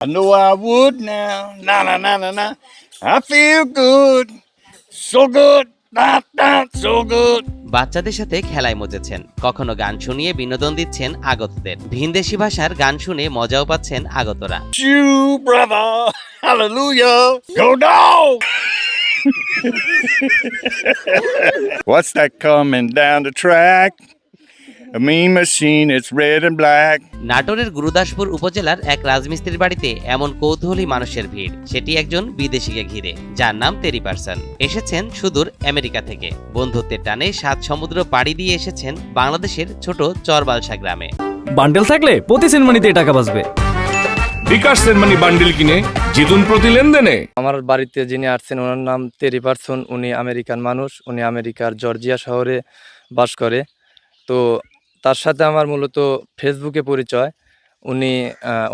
I know I would now. Na na na na na. I feel good. So good. Not, not so good. বাচ্চাদের সাথে খেলায় মজেছেন কখনো গান শুনিয়ে বিনোদন দিচ্ছেন আগতদের ভিনদেশি ভাষার গান শুনে মজাও পাচ্ছেন আগতরা You, brother. Hallelujah. Go dog. What's that coming down the track? A mean machine, it's red and black. নাটোরের গুরুদাসপুর উপজেলার এক রাজমিস্ত্রির বাড়িতে এমন কৌতূহলী মানুষের ভিড়। সেটি একজন বিদেশিকে ঘিরে যার নাম তেরি পার্সন। এসেছেন সুদূর আমেরিকা থেকে। বন্ধুত্বের টানে সাত সমুদ্র পাড়ি দিয়ে এসেছেন বাংলাদেশের ছোট চরবালসা গ্রামে। বান্ডেল থাকলে প্রতি সেনমানিতে টাকা বাঁচবে। বিকাশ সেনমানি বান্ডিল কিনে জিতুন প্রতি লেনদেনে। আমার বাড়িতে যিনি আসছেন ওনার নাম তেরি পারসন। উনি আমেরিকান মানুষ উনি আমেরিকার জর্জিয়া শহরে বাস করে। তো তার সাথে আমার মূলত ফেসবুকে পরিচয়। উনি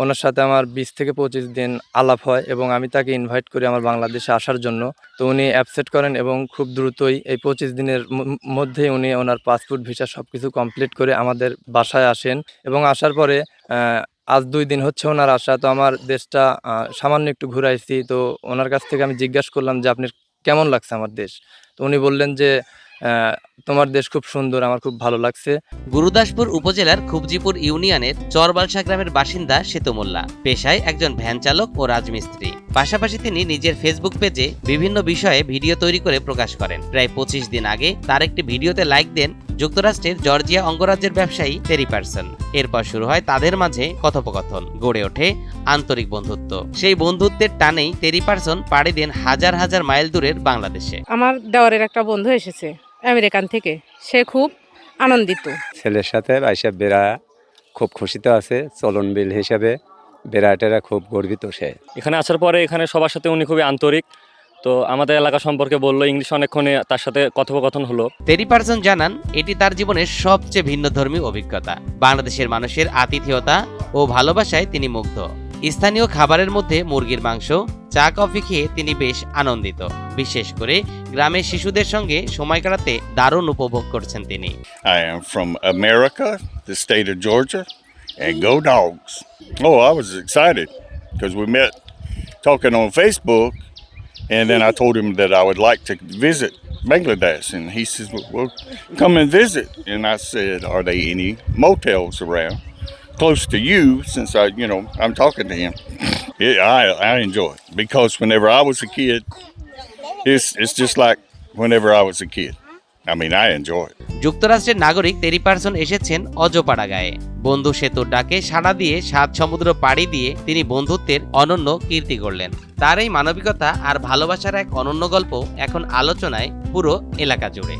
ওনার সাথে আমার বিশ থেকে পঁচিশ দিন আলাপ হয় এবং আমি তাকে ইনভাইট করি আমার বাংলাদেশে আসার জন্য। তো উনি অ্যাপসেট করেন এবং খুব দ্রুতই এই পঁচিশ দিনের মধ্যেই উনি ওনার পাসপোর্ট ভিসা সব কিছু কমপ্লিট করে আমাদের বাসায় আসেন এবং আসার পরে আজ দুই দিন হচ্ছে ওনার আসা। তো আমার দেশটা সামান্য একটু ঘুরাইছি। তো ওনার কাছ থেকে আমি জিজ্ঞাসা করলাম যে আপনার কেমন লাগছে আমার দেশ? তো উনি বললেন যে তোমার দেশ খুব সুন্দর আমার খুব ভালো লাগছে। গুরুদাসপুর উপজেলার খুবজিপুর ইউনিয়নের চরবালসা গ্রামের বাসিন্দা সেতু মোল্লা পেশায় একজন ভ্যান চালক ও রাজমিস্ত্রি। পাশাপাশি তিনি নিজের ফেসবুক পেজে বিভিন্ন বিষয়ে ভিডিও তৈরি করে প্রকাশ করেন। প্রায় পঁচিশ দিন আগে তার একটি ভিডিওতে লাইক দেন যুক্তরাষ্ট্রের জর্জিয়া অঙ্গরাজ্যের ব্যবসায়ী তেরি পার্সন। এরপর শুরু হয় তাদের মাঝে কথোপকথন গড়ে ওঠে আন্তরিক বন্ধুত্ব। সেই বন্ধুত্বের টানেই তেরি পার্সন পাড়ি দেন হাজার হাজার মাইল দূরের বাংলাদেশে। আমার দেওয়ারের একটা বন্ধু এসেছে। আমেরিকান থেকে। সে খুব আনন্দিত। ছেলের সাথে আইসা বেড়া খুব খুশিতে আছে চলন বিল হিসেবে। বেড়াটেরা খুব গর্বিত সে। এখানে আসার পরে এখানে সবার সাথে উনি খুবই আন্তরিক। তো আমাদের এলাকা সম্পর্কে বলল ইংলিশ অনেকক্ষণে তার সাথে কথোপকথন হলো। তেরি পার্সন জানান এটি তার জীবনের সবচেয়ে ভিন্ন ধর্মী অভিজ্ঞতা। বাংলাদেশের মানুষের আতিথেয়তা ও ভালোবাসায় তিনি মুগ্ধ। স্থানীয় খাবারের মধ্যে মুরগির মাংস চা কফি খেয়ে তিনি বেশ আনন্দিত বিশেষ করে গ্রামের শিশুদের সঙ্গে সময় কাটাতে দারুণ উপভোগ করছেন তিনি I am from America, the state of Georgia, and go dogs. Oh, I was excited because we met talking on Facebook, and then I told him that I would like to visit Bangladesh, and he says, "Well, come and visit." And I said, "Are there any motels around close to you?" Since I, you know, I'm talking to him. Yeah, I I enjoy it because whenever I was a kid, it's it's just like whenever I was a kid. I mean, I enjoy it. যুক্তরাষ্ট্রের নাগরিক তেরি person এসেছেন অজপাড়া গায়ে বন্ধু সেতুর ডাকে সাড়া দিয়ে সাত সমুদ্র পাড়ি দিয়ে তিনি বন্ধুত্বের অনন্য কীর্তি করলেন তার এই মানবিকতা আর ভালোবাসার এক অনন্য গল্প এখন আলোচনায় পুরো এলাকা জুড়ে